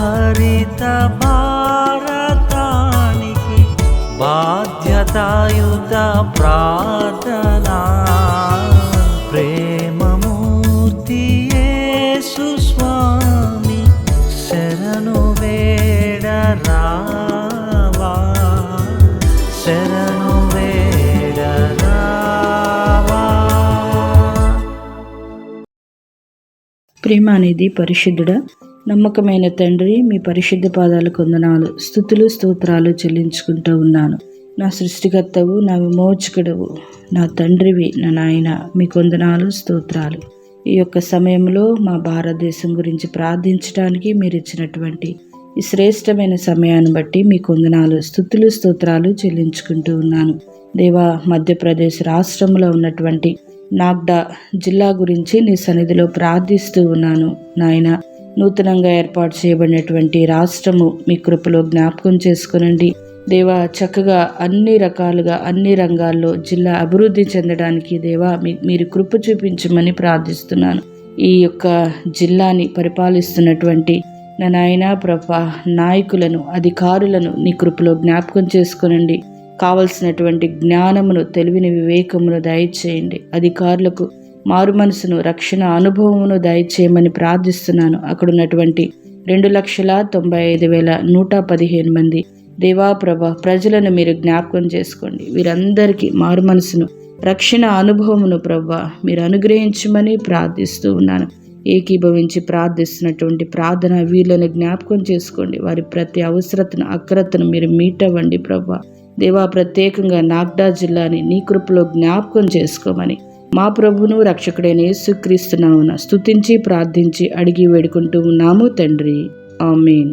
హరిత భారతానికి బాధ్యతాయుత ప్రార్థనా. ప్రేమమూర్తి స్వామి శరణు వేడరా ప్రేమ అనేది పరిశుద్ధుడా నమ్మకమైన తండ్రి మీ పరిశుద్ధ పాదాలు కొందనాలు స్థుతులు స్తోత్రాలు చెల్లించుకుంటూ ఉన్నాను. నా సృష్టికర్తవు నా విమోచకుడవు నా తండ్రివి నా నాయన మీ కొందనాలు స్తోత్రాలు. ఈ యొక్క సమయంలో మా భారతదేశం గురించి ప్రార్థించడానికి మీరు ఇచ్చినటువంటి ఈ శ్రేష్టమైన సమయాన్ని బట్టి మీ కొందనాలు స్థుతులు స్తోత్రాలు చెల్లించుకుంటూ ఉన్నాను. దేవా మధ్యప్రదేశ్ రాష్ట్రంలో ఉన్నటువంటి నాగ్డా జిల్లా గురించి నీ సన్నిధిలో ప్రార్థిస్తూ ఉన్నాను నాయన. నూతనంగా ఏర్పాటు చేయబడినటువంటి రాష్ట్రము మీ కృపలో జ్ఞాపకం చేసుకునండి. దేవా చక్కగా అన్ని రకాలుగా అన్ని రంగాల్లో జిల్లా అభివృద్ధి చెందడానికి దేవా మీ మీరు కృప చూపించమని ప్రార్థిస్తున్నాను. ఈ యొక్క జిల్లాని పరిపాలిస్తున్నటువంటి నా నాయన ప్రభా నాయకులను అధికారులను నీ కృపలో జ్ఞాపకం చేసుకునండి. కావలసినటువంటి జ్ఞానమును తెలివిని వివేకమును దయచేయండి. అధికారులకు మారు మనసును రక్షణ అనుభవమును దయచేయమని ప్రార్థిస్తున్నాను. అక్కడున్నటువంటి రెండు లక్షల తొంభై ఐదు వేల నూట పదిహేను మంది దేవాప్రభ ప్రజలను మీరు జ్ఞాపకం చేసుకోండి. వీరందరికీ మారు మనసును రక్షణ అనుభవమును ప్రభా మీరు అనుగ్రహించమని ప్రార్థిస్తూ ఉన్నాను. ఏకీభవించి ప్రార్థిస్తున్నటువంటి ప్రార్థన వీళ్ళని జ్ఞాపకం చేసుకోండి. వారి ప్రతి అవసరతను అక్రతను మీరు మీటవ్వండి ప్రభా. దేవా ప్రత్యేకంగా నాగ్డా జిల్లాని నీ కృపలో జ్ఞాపకం చేసుకోమని మా ప్రభును రక్షకుడైన యేసుక్రీస్తునామున స్తుతించి ప్రార్థించి అడిగి వేడుకుంటూ ఉన్నాము తండ్రి. ఆమెన్.